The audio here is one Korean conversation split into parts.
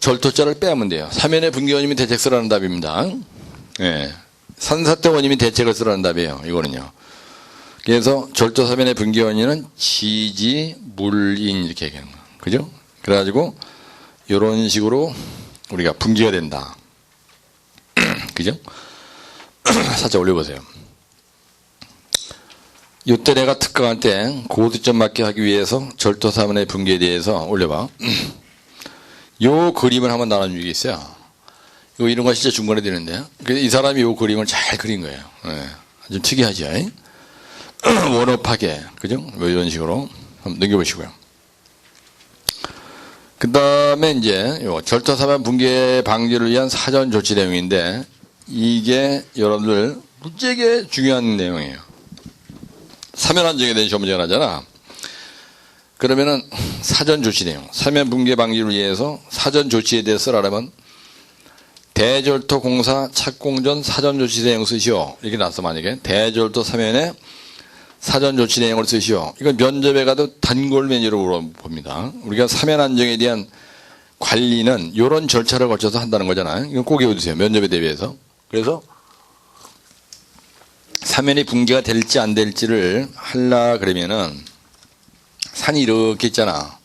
절토자를 빼면 돼요. 사면의 분기원님이 대책 쓰라는 답입니다. 예. 산사태 원님이 대책을 쓰라는 답이에요. 이거는요. 그래서 절도 사면의 분기 원인은 지지, 물인 이렇게 얘기하는 거예요. 그죠? 그래가지고 이런 식으로 우리가 분기가 된다. 그죠? 살짝 올려보세요. 이때 내가 특강할 때 고득점 맞게 하기 위해서 절도 사면의 분기에 대해서 올려봐. 요 그림을 한번 나눠준 적이 있어요. 요 이런 거 진짜 중간에 되는데. 그래서 이 사람이 요 그림을 잘 그린 거예요. 예. 좀 특이하죠. 이? 원업하게. 그죠? 뭐 이런 식으로 한번 넘겨보시고요. 그 다음에 이제 요 절도사면 붕괴 방지를 위한 사전 조치 내용인데 이게 여러분들 무지하게 중요한 내용이에요. 사면 안정에 대한 시험 문제가 나잖아. 그러면은 사전 조치 내용, 사면 붕괴 방지를 위해서 사전 조치에 대해 쓰라면 대절도 공사 착공전 사전 조치 내용 쓰시오. 이렇게 나왔어 만약에 대절도 사면에 사전 조치 내용을 쓰시오. 이건 면접에 가도 단골 메뉴로 물어봅니다. 우리가 사면 안정에 대한 관리는 이런 절차를 거쳐서 한다는 거잖아요. 이건 꼭 외워두세요. 면접에 대비해서. 그래서 사면이 붕괴가 될지 안 될지를 하려 그러면은 산이 이렇게 있잖아.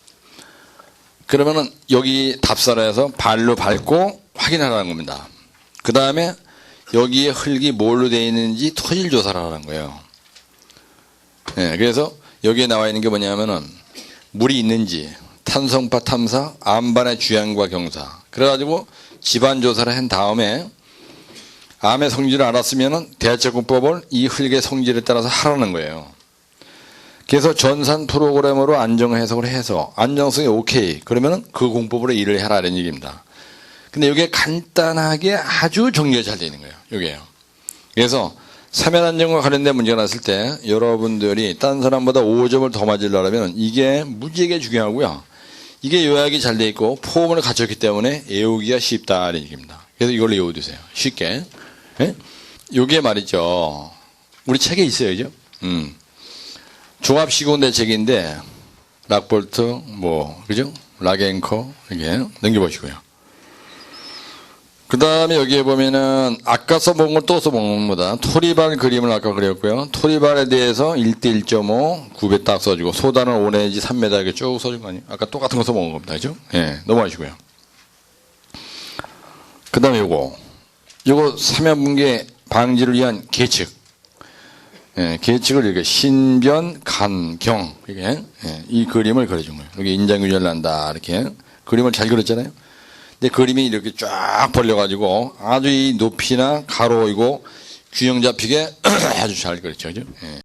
그러면은 여기 답사라에서 발로 밟고 확인하라는 겁니다. 그 다음에 여기에 흙이 뭘로 되어 있는지 토질 조사를 하라는 거예요. 예, 그래서 여기에 나와 있는 게 뭐냐면은 물이 있는지 탄성파 탐사, 암반의 주양과 경사. 그래가지고 집안 조사를 한 다음에 암의 성질을 알았으면은 대체공법을 이 흙의 성질에 따라서 하라는 거예요. 그래서 전산 프로그램으로 안정 해석을 해서 안정성이 오케이 그러면은 그 공법으로 일을 해라는 얘기입니다. 근데 이게 간단하게 아주 정리가 잘 되어 있는 거예요. 이게요. 그래서 사면 안정과 관련된 문제가 났을 때 여러분들이 딴 사람보다 5점을 더 맞으려면 이게 무지하게 중요하고요. 이게 요약이 잘 돼 있고 포음을 갖췄기 때문에 외우기가 쉽다는 얘기입니다. 그래서 이걸로 외워두세요. 쉽게. 예? 요게 말이죠. 우리 책에 있어요. 죠 음. 종합시공대책인데 락볼트 뭐 그죠? 락앵커 이게 넘겨보시고요. 그 다음에 여기에 보면은 아까 써본 걸 또 써본 겁니다. 토리발 그림을 아까 그렸고요. 토리발에 대해서 1대 1.5 9배 딱 써주고 소단은 5 내지 3m 이렇게 쭉 써준 거 아니에요? 아까 똑같은 거 써본 겁니다. 그죠? 예, 넘어가시고요. 그 다음에 요거. 요거 사면붕괴 방지를 위한 계측. 예, 계측을 이렇게 신변, 간, 경. 이게, 예, 이 그림을 그려준 거예요. 여기 인장균열 난다. 이렇게. 그림을 잘 그렸잖아요. 근데 그림이 이렇게 쫙 벌려가지고 아주 이 높이나 가로이고 균형 잡히게 아주 잘 그렸죠. 그죠? 예.